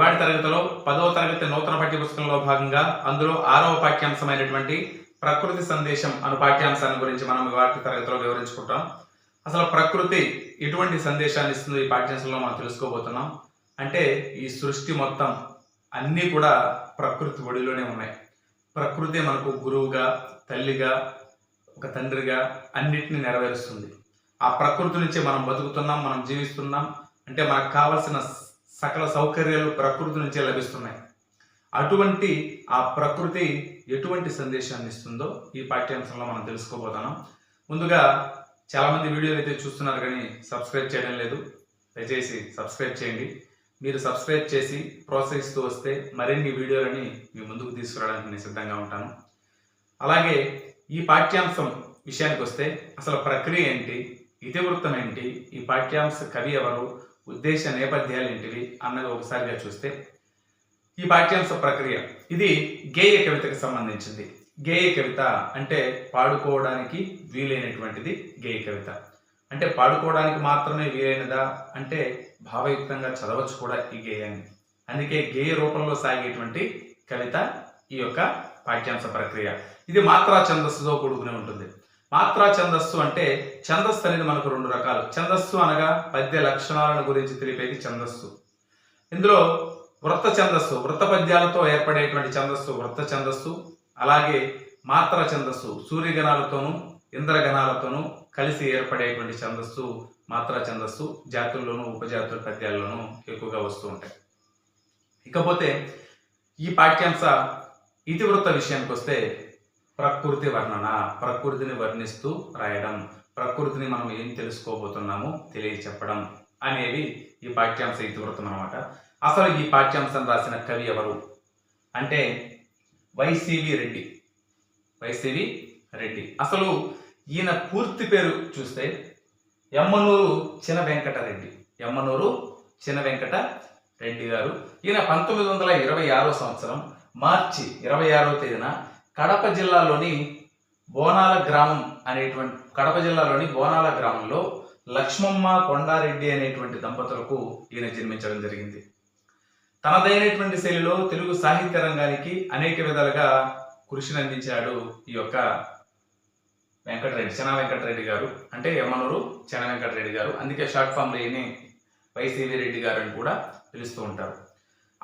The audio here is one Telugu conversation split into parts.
ఇవాటి తరగతిలో పదవ తరగతి నూతన పాఠ్య పుస్తకంలో భాగంగా అందులో ఆరవ పాఠ్యాంశమైనటువంటి ప్రకృతి సందేశం అను పాఠ్యాంశాన్ని గురించి మనం ఇవాటి తరగతిలో వివరించుకుంటాం. అసలు ప్రకృతి ఎటువంటి సందేశాన్ని ఇస్తుందో ఈ పాఠ్యాంశంలో మనం తెలుసుకోబోతున్నాం. అంటే ఈ సృష్టి మొత్తం అన్నీ కూడా ప్రకృతి ఒడిలోనే ఉన్నాయి. ప్రకృతి మనకు గురువుగా తల్లిగా ఒక తండ్రిగా అన్నిటిని నెరవేరుస్తుంది. ఆ ప్రకృతి నుంచి మనం బతుకుతున్నాం మనం జీవిస్తున్నాం. అంటే మనకు కావలసిన సకల సౌకర్యాలు ప్రకృతి నుంచే లభిస్తున్నాయి. అటువంటి ఆ ప్రకృతి ఎటువంటి సందేశాన్ని ఇస్తుందో ఈ పాఠ్యాంశంలో మనం తెలుసుకోబోతున్నాం. ముందుగా చాలా మంది వీడియోలు అయితే చూస్తున్నారు కానీ సబ్స్క్రైబ్ చేయడం లేదు. దయచేసి సబ్స్క్రైబ్ చేయండి. మీరు సబ్స్క్రైబ్ చేసి ప్రోత్సహిస్తూ వస్తే మరిన్ని వీడియోలని మీ ముందుకు తీసుకురావడానికి నేను సిద్ధంగా ఉంటాను. అలాగే ఈ పాఠ్యాంశం విషయానికి వస్తే అసలు ప్రక్రియ ఏంటి ఇతివృత్తం ఏంటి ఈ పాఠ్యాంశ కవి ఎవరు ఉద్దేశ నేపథ్యాలు ఏంటివి అన్నది ఒకసారిగా చూస్తే ఈ పాఠ్యాంశ ప్రక్రియ. ఇది గేయ కవితకు సంబంధించింది. గేయ కవిత అంటే పాడుకోవడానికి వీలైనటువంటిది గేయ కవిత. అంటే పాడుకోవడానికి మాత్రమే వీలైనదా? అంటే భావయుక్తంగా చదవచ్చు కూడా ఈ గేయాన్ని. అందుకే గేయ రూపంలో సాగేటువంటి కవిత ఈ యొక్క పాఠ్యాంశ ప్రక్రియ. ఇది మాత్రా ఛందస్సుతో కూడుకుని ఉంటుంది. మాత్రా ఛందస్సు అంటే ఛందస్సు అనేది మనకు రెండు రకాలు. ఛందస్సు అనగా పద్య లక్షణాలను గురించి తెలిపేది ఛందస్సు. ఇందులో వృత్త ఛందస్సు వృత్త పద్యాలతో ఏర్పడేటువంటి ఛందస్సు వృత్త ఛందస్సు అలాగే మాత్ర ఛందస్సు సూర్యగణాలతోనూ ఇంద్రగణాలతోనూ కలిసి ఏర్పడేటువంటి ఛందస్సు మాత్ర ఛందస్సు జాతుల్లోనూ ఉపజాతుల పద్యాల్లోనూ ఎక్కువగా వస్తూ ఉంటాయి. ఇకపోతే ఈ పాఠ్యాంశ ఇతివృత్త విషయానికి వస్తే ప్రకృతి వర్ణన ప్రకృతిని వర్ణిస్తూ రాయడం ప్రకృతిని మనం ఏం తెలుసుకోబోతున్నామో తెలియచెప్పడం అనేవి ఈ పాఠ్యాంశ ఇతివృత్తం అనమాట అసలు ఈ పాఠ్యాంశం రాసిన కవి ఎవరు? అంటే వైసీవి రెడ్డి. వైసీవి రెడ్డి. అసలు ఈయన పూర్తి పేరు చూస్తే ఎమ్మనూరు చిన వెంకటరెడ్డి ఎమ్మనూరు చిన వెంకట రెడ్డి గారు. ఈయన పంతొమ్మిది వందల ఇరవై ఆరో సంవత్సరం మార్చి ఇరవై ఆరో తేదీన కడప జిల్లాలోని బోనాల గ్రామం అనేటువంటి కడప జిల్లాలోని బోనాల గ్రామంలో లక్ష్మమ్మ కొండారెడ్డి అనేటువంటి దంపతులకు ఈయన జన్మించడం జరిగింది. తనదైనటువంటి శైలిలో తెలుగు సాహిత్య రంగానికి అనేక విధాలుగా కృషిని అందించాడు ఈ యొక్క వెంకటరెడ్డి చెన వెంకటరెడ్డి గారు. అంటే యమనూరు చెన వెంకటరెడ్డి గారు. అందుకే షార్ట్ ఫామ్లో ఈయన వైసీవీ రెడ్డి గారు అని కూడా పిలుస్తూ ఉంటారు.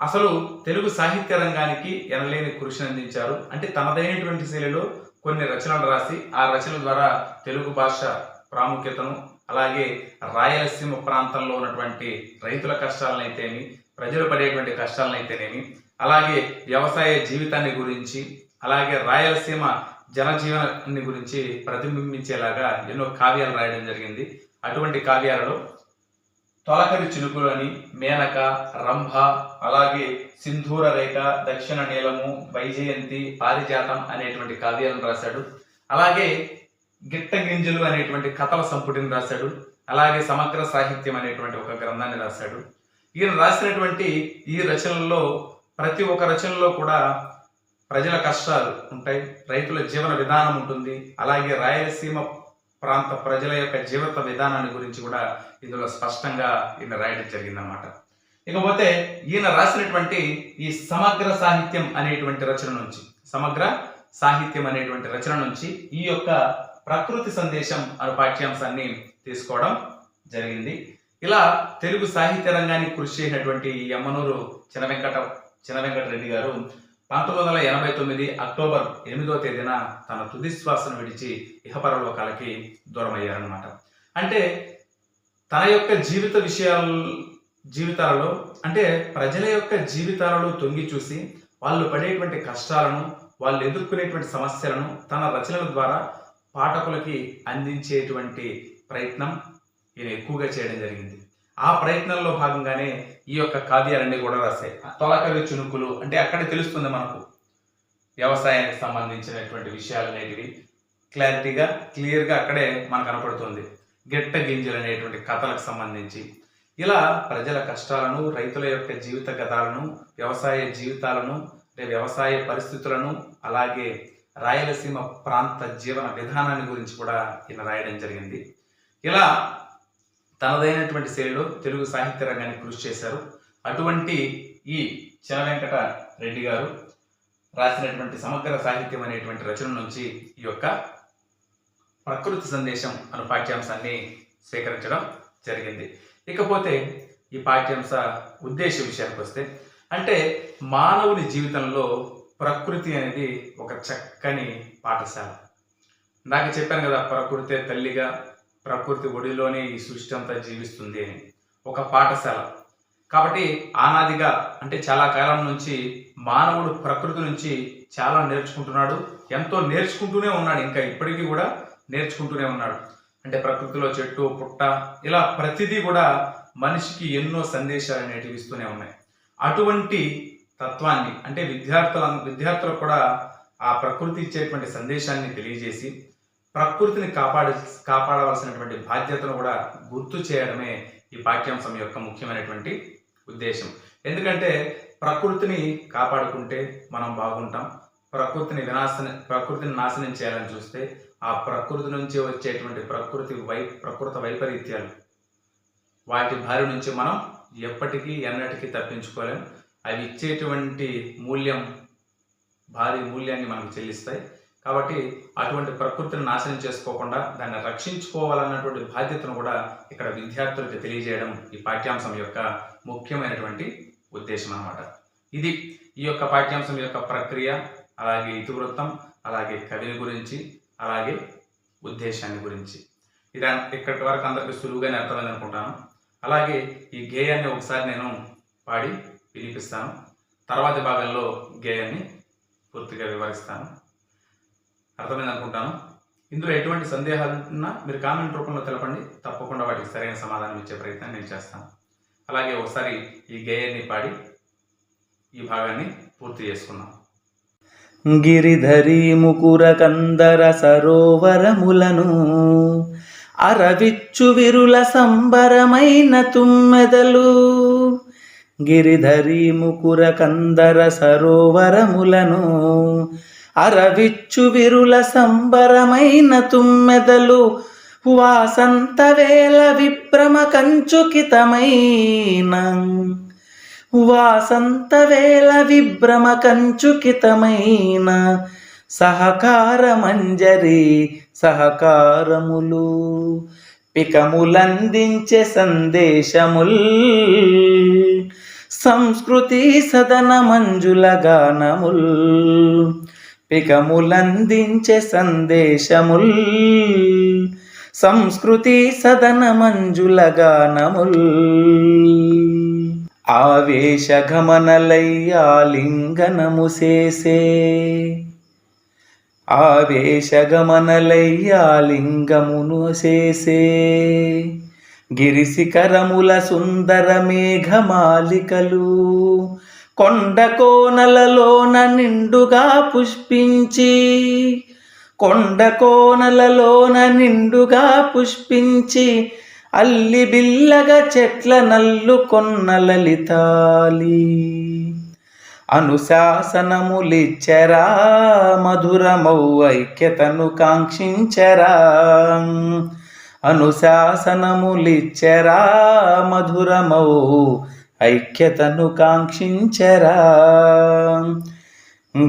అసలు తెలుగు సాహిత్య రంగానికి ఎనలేని కృషిని అందించారు. అంటే తనదైనటువంటి శైలిలో కొన్ని రచనలు రాసి ఆ రచనల ద్వారా తెలుగు భాష ప్రాముఖ్యతను అలాగే రాయలసీమ ప్రాంతంలో ఉన్నటువంటి రైతుల కష్టాలనైతేమి ప్రజలు పడేటువంటి కష్టాలనైతేనేమి అలాగే వ్యవసాయ జీవితాన్ని గురించి అలాగే రాయలసీమ జనజీవనాన్ని గురించి ప్రతిబింబించేలాగా ఎన్నో కావ్యాలు రాయడం జరిగింది. అటువంటి కావ్యాలలో తొలకరి చిలుకులని మేనక రంభ అలాగే సింధూర రేఖ దక్షిణ నీలము వైజయంతి పారిజాతం అనేటువంటి కావ్యాలను రాశాడు. అలాగే గిట్ట గింజలు అనేటువంటి కథల సంపుటిని రాశాడు. అలాగే సమగ్ర సాహిత్యం అనేటువంటి ఒక గ్రంథాన్ని రాశాడు. ఈయన రాసినటువంటి ఈ రచనల్లో ప్రతి ఒక్క రచనలో కూడా ప్రజల కష్టాలు ఉంటాయి. రైతుల జీవన విధానం ఉంటుంది. అలాగే రాయలసీమ ప్రాంత ప్రజల యొక్క జీవిత విధానాన్ని గురించి కూడా ఇందులో స్పష్టంగా ఈయన రాయడం జరిగిందన్నమాట. ఇకపోతే ఈయన రాసినటువంటి ఈ సమగ్ర సాహిత్యం అనేటువంటి రచన నుంచి సమగ్ర సాహిత్యం అనేటువంటి రచన నుంచి ఈ యొక్క ప్రకృతి సందేశం అనే పాఠ్యాంశాన్ని తీసుకోవడం జరిగింది. ఇలా తెలుగు సాహిత్య రంగానికి కృషి చేసినటువంటి ఈ యమ్మనూరు చిన వెంకట చిన వెంకటరెడ్డి గారు పంతొమ్మిది వందల ఎనభై తొమ్మిది అక్టోబర్ ఎనిమిదో తేదీన తన తుది శ్వాసను విడిచి ఇహపరలోకాలకి దూరమయ్యారనమాట అంటే తన యొక్క జీవిత విషయాల జీవితాలలో అంటే ప్రజల యొక్క జీవితాలలో తొంగి చూసి వాళ్ళు పడేటువంటి కష్టాలను వాళ్ళు ఎదుర్కొనేటువంటి సమస్యలను తన రచనల ద్వారా పాఠకులకి అందించేటువంటి ప్రయత్నం ఈయన ఎక్కువగా చేయడం జరిగింది. ఆ ప్రయత్నంలో భాగంగానే ఈ యొక్క కావ్యాలన్నీ కూడా రాశాయి. తొలకరి చునుకులు అంటే అక్కడ తెలుస్తుంది మనకు వ్యవసాయానికి సంబంధించినటువంటి విషయాలు అనేటివి. క్లారిటీగా క్లియర్గా అక్కడే మనకు కనపడుతుంది. గిట్ట గింజలు అనేటువంటి కథలకు సంబంధించి. ఇలా ప్రజల కష్టాలను రైతుల యొక్క జీవిత కథలను వ్యవసాయ జీవితాలను వ్యవసాయ పరిస్థితులను అలాగే రాయలసీమ ప్రాంత జీవన విధానాన్ని గురించి కూడా ఈయన రాయడం జరిగింది. ఇలా తనదైనటువంటి శైలిలో తెలుగు సాహిత్య రంగానికి కృషి చేశారు. అటువంటి ఈ చిన వెంకట రెడ్డి గారు రాసినటువంటి సమగ్ర సాహిత్యం అనేటువంటి రచన నుంచి ఈ యొక్క ప్రకృతి సందేశం అను పాఠ్యాంశాన్ని స్వీకరించడం జరిగింది. ఇకపోతే ఈ పాఠ్యాంశ ఉద్దేశ విషయానికి వస్తే అంటే మానవుని జీవితంలో ప్రకృతి అనేది ఒక చక్కని పాఠశాల. నాకు చెప్పాను కదా ప్రకృతి తల్లిగా ప్రకృతి ఒడిలోనే ఈ సృష్టి అంతా జీవిస్తుంది అని. ఒక పాఠశాల. కాబట్టి ఆనాదిగా అంటే చాలా కాలం నుంచి మానవుడు ప్రకృతి నుంచి చాలా నేర్చుకుంటున్నాడు. ఎంతో నేర్చుకుంటూనే ఉన్నాడు. ఇంకా ఇప్పటికీ కూడా నేర్చుకుంటూనే ఉన్నాడు. అంటే ప్రకృతిలో చెట్టు పుట్ట ఇలా ప్రతిదీ కూడా మనిషికి ఎన్నో సందేశాలు అనేటివి ఇస్తూనే ఉన్నాయి. అటువంటి తత్వాన్ని అంటే విద్యార్థుల విద్యార్థులకు కూడా ఆ ప్రకృతి ఇచ్చేటువంటి సందేశాన్ని తెలియజేసి ప్రకృతిని కాపాడ కాపాడవలసినటువంటి బాధ్యతను కూడా గుర్తు చేయడమే ఈ పాఠ్యాంశం యొక్క ముఖ్యమైనటువంటి ఉద్దేశం. ఎందుకంటే ప్రకృతిని కాపాడుకుంటే మనం బాగుంటాం. ప్రకృతిని వినాశన ప్రకృతిని నాశనం చేయాలని చూస్తే ఆ ప్రకృతి నుంచి వచ్చేటువంటి ప్రకృతి వై ప్రకృత వైపరీత్యాలు. వాటి బారి నుంచి మనం ఎప్పటికీ ఎన్నటికీ తప్పించుకోలేం. అవి ఇచ్చేటువంటి మూల్యం భారీ మూల్యాన్ని మనకు చెల్లిస్తాయి. కాబట్టి అటువంటి ప్రకృతిని నాశనం చేసుకోకుండా దాన్ని రక్షించుకోవాలన్నటువంటి బాధ్యతను కూడా ఇక్కడ విద్యార్థులకు తెలియజేయడం ఈ పాఠ్యాంశం యొక్క ముఖ్యమైనటువంటి ఉద్దేశం అన్నమాట. ఇది ఈ యొక్క పాఠ్యాంశం యొక్క ప్రక్రియ అలాగే ఇతివృత్తం అలాగే కవిని గురించి అలాగే ఉద్దేశాన్ని గురించి. ఇది ఇక్కడి వరకు అందరికీ సులువుగానే అర్థమైంది అనుకుంటాను. అలాగే ఈ గేయాన్ని ఒకసారి నేను పాడి వినిపిస్తాను. తర్వాతి భాగంలో గేయాన్ని పూర్తిగా వివరిస్తాను. అర్థమైంది అనుకుంటాను ఇందులో ఎటువంటి సందేహాలు ఉన్నా మీరు కామెంట్ రూపంలో తెలపండి. తప్పకుండా వాటికి సరైన సమాధానం ఇచ్చే ప్రయత్నం నేను చేస్తాను. అలాగే ఒకసారి ఈ గేయాన్ని పాడి ఈ భాగాన్ని పూర్తి చేసుకున్నాం గిరిధరి ముకుర కందర సరోవరములను అరవిచ్చు విరుల సంబరమైన తుమ్మెదలు. గిరిధరి ముకుర కందర సరోవరములను అరవిచ్చు విరుల సంబరమైన తుమ్మెదలు వాసంత వేల విభ్రమ కంచుకితమైన. వాసంత వేల విభ్రమ కంచుకితమైన సహకార మంజరి సహకారములు పికములందించే సందేశముల్. సంస్కృతి సదన మంజుల గానముల్. పికములందించే సందేశముల్ సంస్కృతి సదన మంజుల గానముల్ ఆవేశగమనలయ్యాలింగనము చేసే ఆవేశగమనలయ్యాలింగమును చేసే గిరిశిఖరముల సుందర మేఘమాలికలు కొండ కోనలలోన నిండుగా పుష్పించి కొండ కోనలలోన నిండుగా పుష్పించి అల్లి బిల్లగా చెట్ల నల్లు కొన్న లలితాలి. అనుశాసనములిచ్చరా మధురమౌ ఐక్యతను కాంక్షించరా. అనుశాసనములిచ్చరా మధురమౌ ఐక్యతను కాంక్షించరా.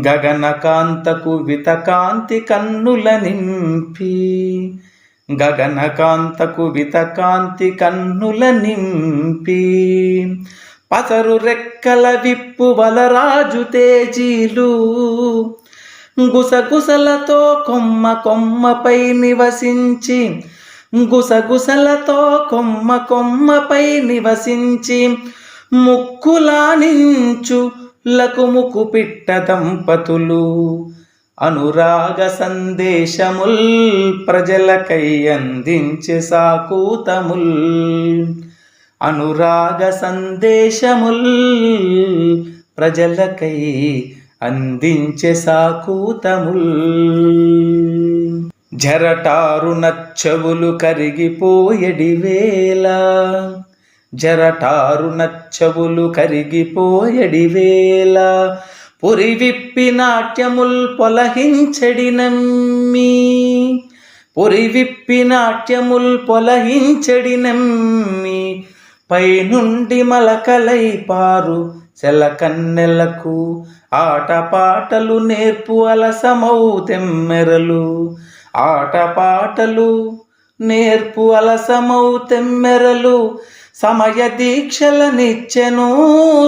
గగనకాంతకు వితకాంతి కన్నుల నింపి గగనకాంతకు వితకాంతి కన్నుల నింపి. పసరు రెక్కల విప్పు బలరాజు తేజీలు గుసగుసలతో కొమ్మ కొమ్మపై నివసించి గుసగుసలతో కొమ్మ కొమ్మపై నివసించి ముక్కులానించు లకుముకు పిట్ట దంపతులు. అనురాగ సందేశముల్ ప్రజలకై అందించే సాకూతముల్. అనురాగ సందేశముల్ ప్రజలకై అందించే సాకూతముల్. జరటారు నచ్చవులు కరిగిపోయడి వేళ జరటారు నచ్చవులు కరిగిపోయడివేళ పొరి విప్పి నాట్యముల్ పొలహించడి నమ్మి. పొరి విప్పి నాట్యముల్ పొలహించడి నమ్మి. పైనుండి మలకలై పారు సెలకన్నెలకు. ఆటపాటలు నేర్పు అలసమౌ తెమ్మెరలు. ఆటపాటలు నేర్పు అలసమౌ తెమ్మెరలు. సమయ దీక్షలనిచ్చెను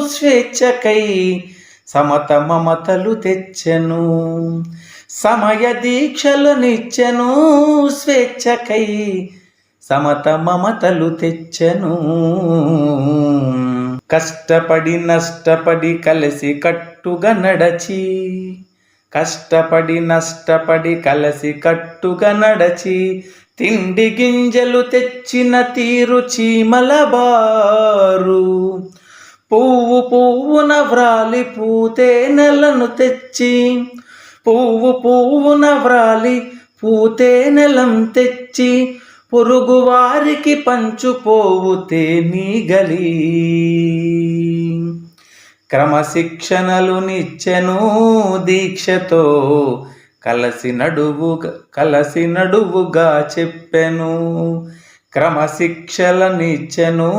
స్వేచ్ఛకై సమత మమతలు తెచ్చెను. సమయ దీక్షలనిచ్చెను స్వేచ్ఛకై సమత మమతలు తెచ్చెను. కష్టపడి నష్టపడి కలిసి కట్టుగా నడచి కష్టపడి నష్టపడి కలిసి కట్టుగా నడచి తిండి గింజలు తెచ్చిన తీరు చీమల బారు. పువ్వు పువ్వున వ్రాలి పూతే నెలను తెచ్చి. పువ్వు పువ్వున వ్రాలి పూతే నెలం తెచ్చి. పొరుగు వారికి నీ గలీ. క్రమశిక్షణలు నిచ్చెను దీక్షతో కలసి నడువు కలసి నడువుగా చెప్పెను క్రమశిక్షలనిచ్చెను.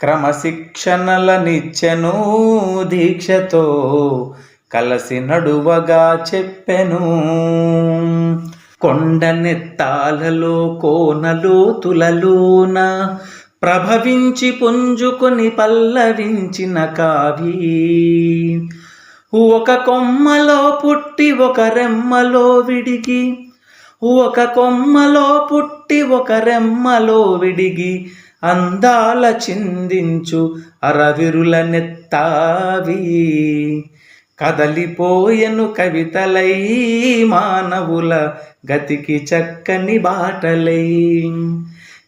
క్రమశిక్షణలనిచ్చెను దీక్షతో కలసి నడువగా చెప్పెను. కొండనెత్తాలలో కోనలోతులలోన ప్రభవించి పుంజుకొని పల్లవించిన కావి ఒక కొమ్మలో పుట్టి ఒక రెమ్మలో విడిగి ఒక కొమ్మలో పుట్టి ఒక రెమ్మలో విడిగి అందాల చిందించు అరవిరుల నెత్తావి. కదలిపోయెను కవితలై మానవుల గతికి చక్కని బాటలై.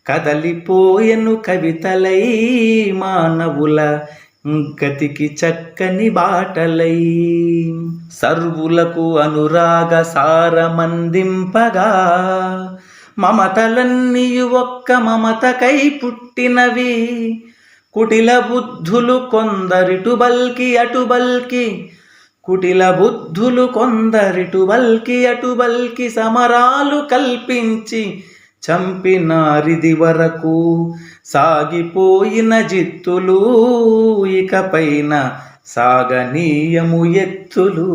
కదలిపోయెను కవితలై మానవుల గతికి చక్కని బాటలై సర్వులకు అనురాగ సారమందింపగా. మమతలన్నీ ఒక్క మమతకై పుట్టినవి. కుటిల బుద్ధులు కొందరిటు బల్కి అటు బల్కి. కుటిల బుద్ధులు కొందరిటు బల్కి అటు బల్కి సమరాలు కల్పించి చంపినారిది వరకు సాగిపోయిన జిత్తులు ఇకపైన సాగనీయము ఎత్తులు.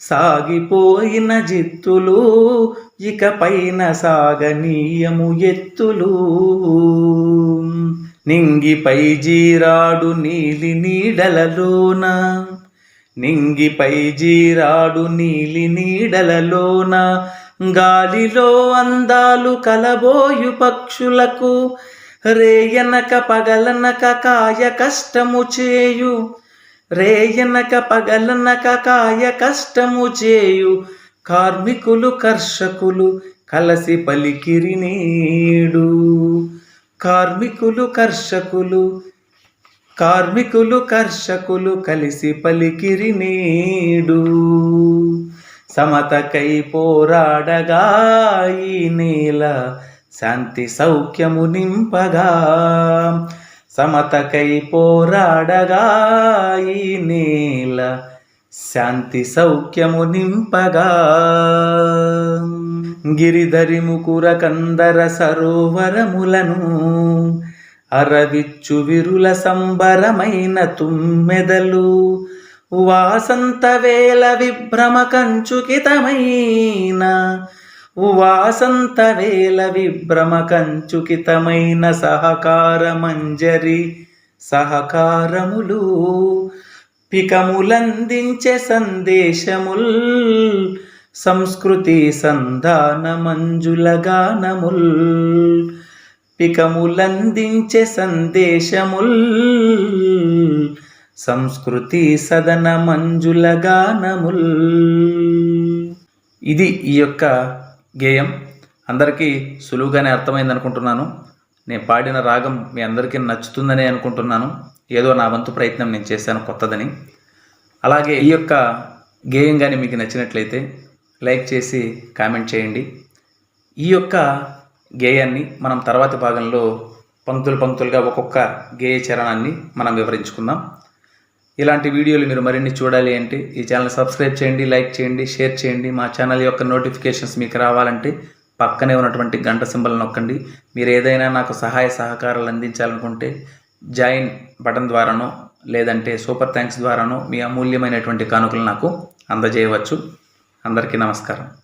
సాగిపోయిన జిత్తులు ఇకపైన సాగనీయము ఎత్తులు. నింగిపై జీరాడు నీలి నీడలలోన నింగిపై జీరాడు నీలి నీడలలోన గాలిలో అందాలు కలబోయు పక్షులకు రేయనక పగలనక కాయ కష్టము చేయు. రేయనక పగలనక కాయ కష్టము చేయు. కార్మికులు కర్షకులు కలసి పలికిరి నేడు. కార్మికులు కర్షకులు కార్మికులు కర్షకులు కలిసి పలికిరి నేడు. సమతకై పోరాడగా ఈ నేల శాంతి సౌఖ్యము నింపగా. సమతకై పోరాడగా ఈ నేల శాంతి సౌఖ్యము నింపగా. గిరిధరి ముకుర కందర సరోవరములను అరవిచ్చు విరుల సంబరమైన తుమ్మెదలు వాసంత వేల విభ్రమ కంచుకితమైన వాసంత వేల విభ్రమ కంచుకితమైన సహకార మంజరి సహకారములు. పికములందించే సందేశముల్. సంస్కృతి సంధాన మంజుల గానముల్ పికములందించే సందేశముల్. సంస్కృతి సదన మంజుల గానముల్. ఇది ఈ యొక్క గేయం. అందరికీ సులువుగానే అర్థమైంది అనుకుంటున్నాను. నేను పాడిన రాగం మీ అందరికీ నచ్చుతుందని అనుకుంటున్నాను. ఏదో నా వంతు ప్రయత్నం నేను చేశాను కొత్తదని. అలాగే ఈ యొక్క గేయం కానీ మీకు నచ్చినట్లయితే లైక్ చేసి కామెంట్ చేయండి. ఈ యొక్క గేయాన్ని మనం తర్వాతి భాగంలో పంక్తులు పంక్తులుగా ఒక్కొక్క గేయ చరణాన్ని మనం వివరించుకుందాం. ఇలాంటి వీడియోలు మీరు మరిన్ని చూడాలి అంటే ఈ ఛానల్ సబ్స్క్రైబ్ చేయండి లైక్ చేయండి షేర్ చేయండి. మా ఛానల్ యొక్క నోటిఫికేషన్స్ మీకు రావాలంటే పక్కనే ఉన్నటువంటి గంట సింబల్ నొక్కండి. మీరు ఏదైనా నాకు సహాయ సహకారాలు అందించాలనుకుంటే జాయిన్ బటన్ ద్వారానో లేదంటే సూపర్ థ్యాంక్స్ ద్వారానో మీ అమూల్యమైనటువంటి కానుకలు నాకు అందజేయవచ్చు. అందరికీ నమస్కారం.